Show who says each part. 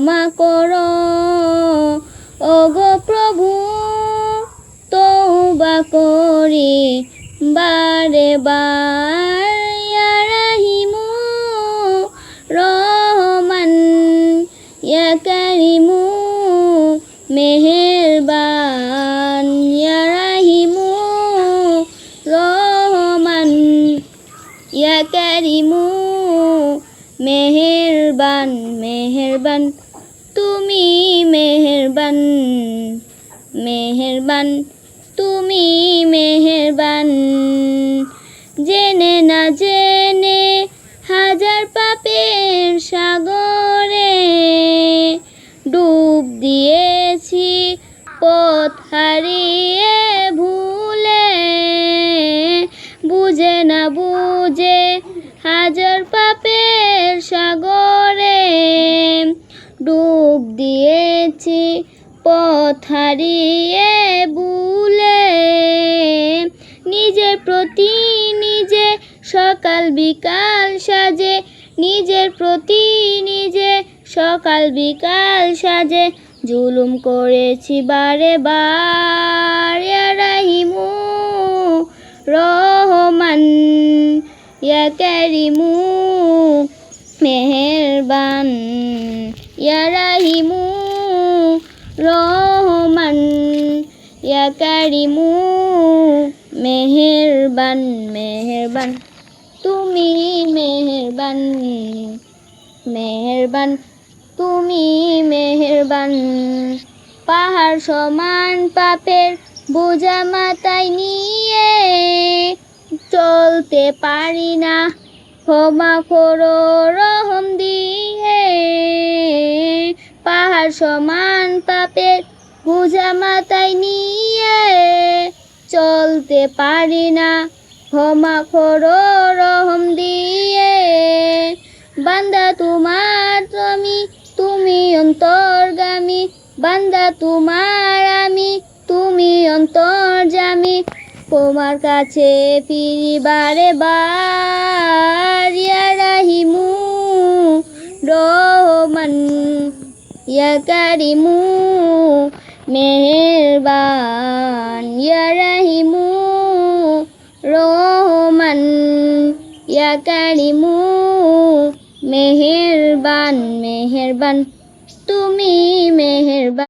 Speaker 1: ক্ষমা করো। ওগো প্রভু তৌবা করি। বারে বার রাহিমু, রহমান, ইয়া কারিমু, মেহেরবান, ইয়া রাহিমু, রহমান, ইয়া মেহেরবান মেহেরবান। তুমি মেহেরবান মেহেরবান, তুমি মেহেরবান। জেনে না জেনে হাজার পাপের সাগরে ডুব দিয়েছি, পথ হারিয়ে পথ হারিয়ে ভুলে নিজের প্রতি নিজে সকাল বিকাল সাজে, নিজের প্রতি নিজে সকাল বিকাল সাজে। জুলুম করেছি বারে বার রাহিমু রহমান, ইয়া কারিমু মেহেরবান রাহিমু রহমান ইয়া কারিমু মেহেরবান মেহেরবান, তুমি মেহেরবান মেহেরবান, তুমি মেহেরবান। পাহাড় সমান পাপের বোঝা মাথায় নিয়ে চলতে পারি না। ক্ষমা করো রহম সমান পাপের বোঝা মাথায় নিয়ে চলতে পারি না। ক্ষমা করো রহম দিয়ে। বান্দা তোমার তুমি তুমি অন্তর্গামী। বান্দা তোমার আমি, তুমি অন্তর্জামী। তোমার কাছে ফিরি বারে বার ইয়া রাহিমু। রহমান ইয়া কারিমু মেহরবান ইয়া রাহিমু রহমান ইয়া কারিমু মেহরবান মেহরবান তুমি মেহেরবান।